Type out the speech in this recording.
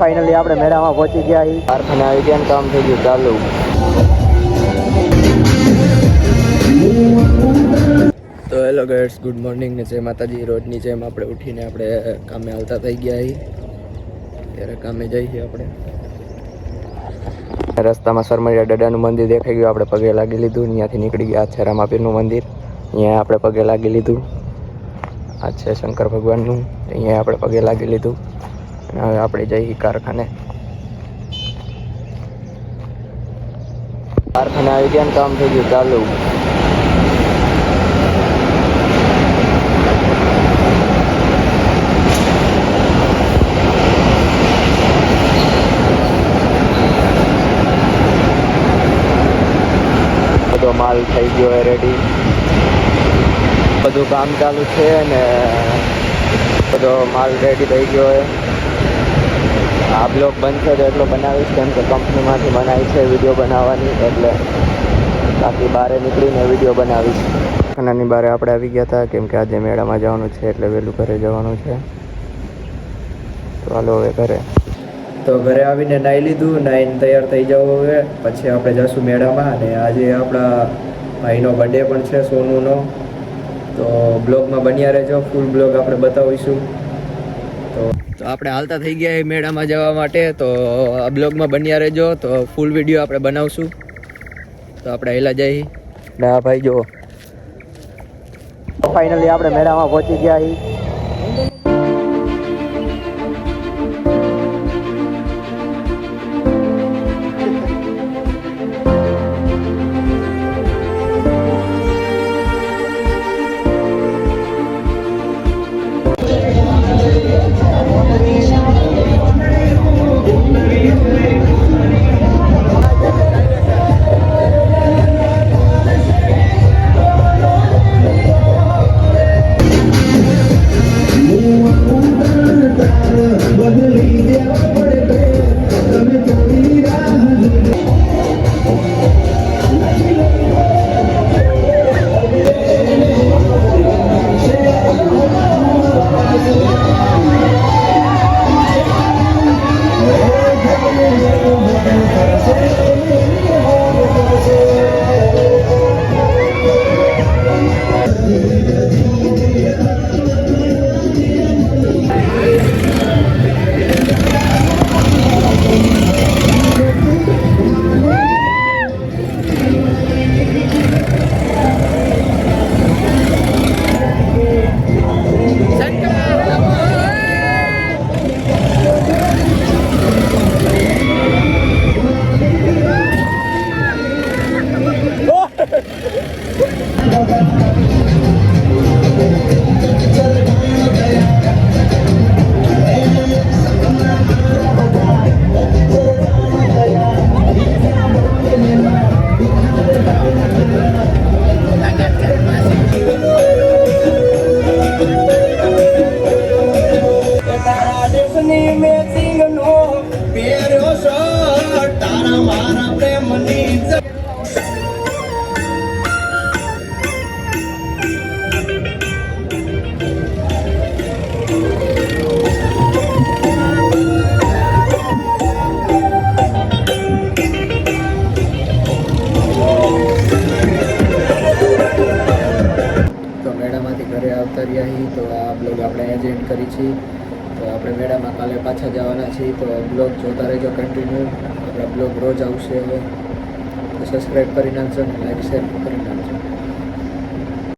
Finally આપણે મેળામાં પહોંચી ગયા છીએ કારખાને આવી ગયા કામ થઈ ગયું ચાલુ. તો હેલો ગાઈડ્સ ગુડ મોર્નિંગ ને જય માતાજી. રોજની જેમ આપણે ઉઠીને આપણે કામે આવતા થઈ ગયા છીએ ત્યારે કામે જઈએ આપણે. રસ્તામાં સરમરિયા ડડાનું મંદિર દેખાઈ ગયું. આપણે પગે લાગી લીધું. ત્યાંથી નીકળી ગયા છે રામાપીરનું મંદિર. અહીંયા આપણે પગે લાગી લીધું. આ છે શંકર ભગવાનનું. અહીંયા આપણે પગે લાગી લીધું. હવે આપણે જઈએ કારખાને. કારખાને આવી ગયા ને કામ થઈ ગયું, ચાલુ. બધો માલ થઈ ગયો રેડી બધું કામ ચાલુ છે ને, બધો માલ રેડી થઈ ગયો છે આ બ્લોગ બનશે તો એટલો બનાવીશ કેમ કે કંપનીમાંથી મનાય છે વીડિયો બનાવવાની એટલે બાકી બહાર નીકળીને વીડિયો બનાવીશ. ખાનાની બહાર આપણે આવી ગયા હતા કેમ કે આજે મેળામાં જવાનું છે એટલે વહેલું ઘરે જવાનું છે. તો હાલો હવે ઘરે. તો ઘરે આવીને નાહી લીધું નાહીને તૈયાર થઈ જવું હવે પછી આપણે જશું મેળામાં અને આજે આપણા ભાઈનો બર્થડે પણ છે સોનુનો. તો બ્લોગમાં બન્યા રહેજો ફૂલ બ્લોગ આપણે બતાવીશું. તો આપણે હાલતા થઈ ગયા એ મેળામાં જવા માટે. તો આ બ્લોગમાં બન્યા રહેજો. તો ફૂલ વીડિયો આપણે બનાવશું. તો આપણે હેલા જઈ ના ભાઈ, જો. ફાઇનલી આપણે મેળામાં પહોંચી ગયા છીએ. Okay. છીએ તો આ બ્લોગ આપણે અહીંયા કરી છીએ તો આપણે મેળામાં કાલે પાછા જવાના છીએ તો બ્લોગ જોતા રહેજો કન્ટિન્યુ આપણા બ્લોગ રોજ આવશે હવે. સબસ્ક્રાઈબ કરી નાખજો અને લાઈક શેર કરી નાખજો.